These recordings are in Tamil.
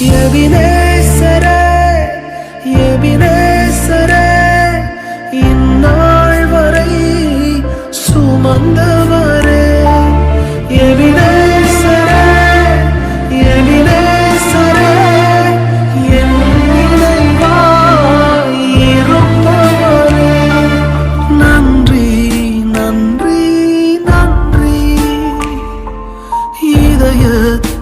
எபினேசர எபினேசர இந்நாள் வரை சுமந்தவரே. எபினேசர எபினேசர என் இருப்பவரே. நன்றி நன்றி நன்றி. இதய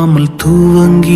தூவாமல் தூவங்கி